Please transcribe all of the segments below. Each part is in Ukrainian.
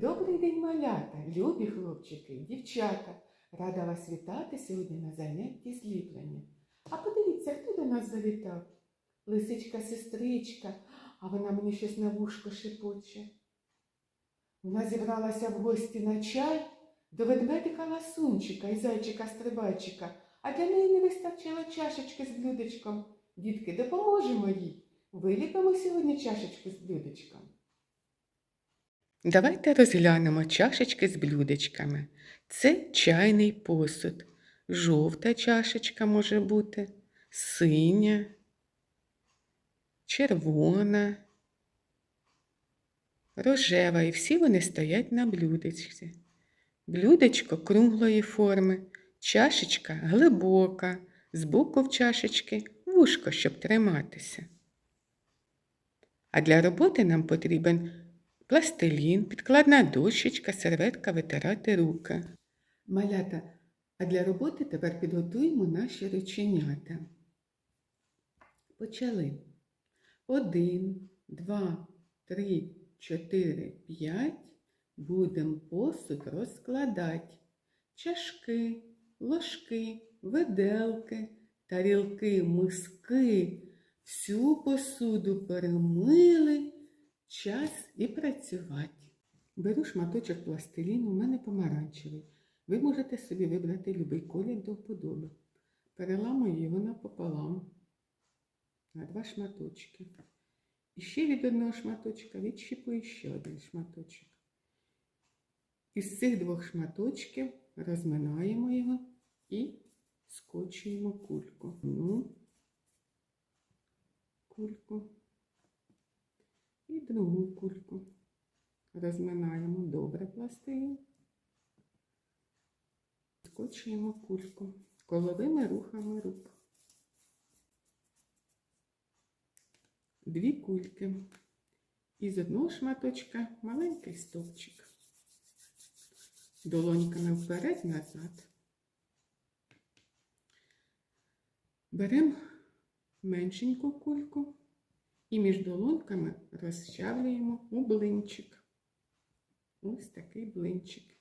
Добрий день, малята, любі хлопчики, дівчата. Рада вас вітати сьогодні на занятті зліплення. А подивіться, хто до нас завітав? Лисичка сестричка, а вона мені щось на вушко шепоче. Вона зібралася в гості на чай до ведмедика ласунчика і зайчика стрибайчика, а для неї не вистачило чашечки з блюдечком. Дітки, допоможемо їй. Виліпимо сьогодні чашечку з блюдечком. Давайте розглянемо чашечки з блюдечками. Це чайний посуд. Жовта чашечка може бути, синя, червона, рожева. І всі вони стоять на блюдечці. Блюдечко круглої форми, чашечка глибока, збоку в чашечки вушко, щоб триматися. А для роботи нам потрібен пластилін, підкладна дощечка, серветка витирати руки. Малята, а для роботи тепер підготуємо наші реченята. Почали. Один, два, три, чотири, п'ять. Будемо посуд розкладати. Чашки, ложки, виделки, тарілки, миски. Всю посуду перемили. Час і працювати. Беру шматочок пластиліну, у мене помаранчевий. Ви можете собі вибрати будь-який колір до вподоби. Переламую його напополам на два шматочки. І ще від одного шматочка відщіпую ще один шматочок. Із цих двох шматочків розминаємо його і скочуємо кульку. Ну, кульку і другу кульку. Розминаємо добре пластину. Скочуємо кульку коловими рухами рук. Дві кульки. І з одного шматочка маленький стовпчик. Долоньками вперед-назад. Беремо меншеньку кульку і між долонками розчавлюємо у блинчик. Ось такий блинчик.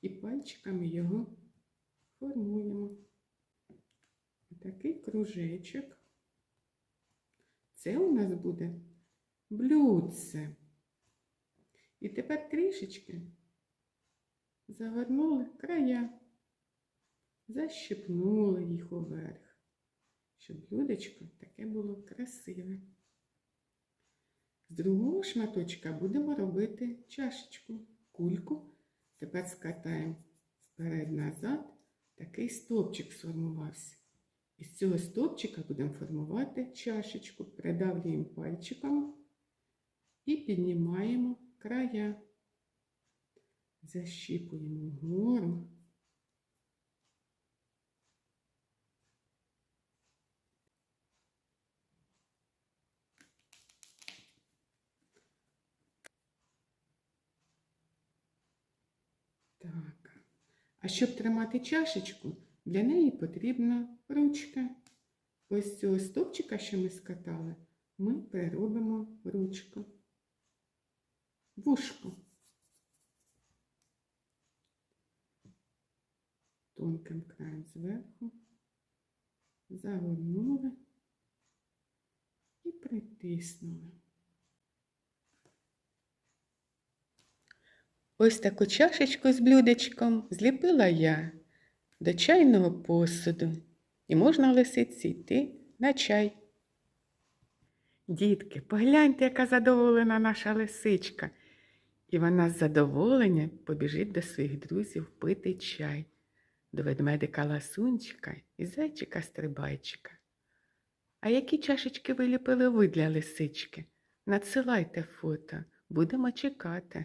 І пальчиками його формуємо. Такий кружечок. Це у нас буде блюдце. І тепер трішечки загорнули края, защипнули їх уверх, щоб блюдечко таке було красиве. З другого шматочка будемо робити чашечку, кульку. Тепер скатаємо вперед-назад, такий стовпчик сформувався. Із цього стовпчика будемо формувати чашечку, придавлюємо пальчиками і піднімаємо края. Защіпуємо вгору. Так. А щоб тримати чашечку, для неї потрібна ручка. Ось цього стовпчика, що ми скатали, ми переробимо ручку. Вушко. Тонким краєм зверху. Загорнули і притиснули. Ось таку чашечку з блюдечком зліпила я до чайного посуду. І можна лисиці йти на чай. Дітки, погляньте, яка задоволена наша лисичка. І вона з задоволенням побіжить до своїх друзів пити чай, до ведмедика ласунчика і зайчика стрибайчика. А які чашечки виліпили ви для лисички? Надсилайте фото, будемо чекати.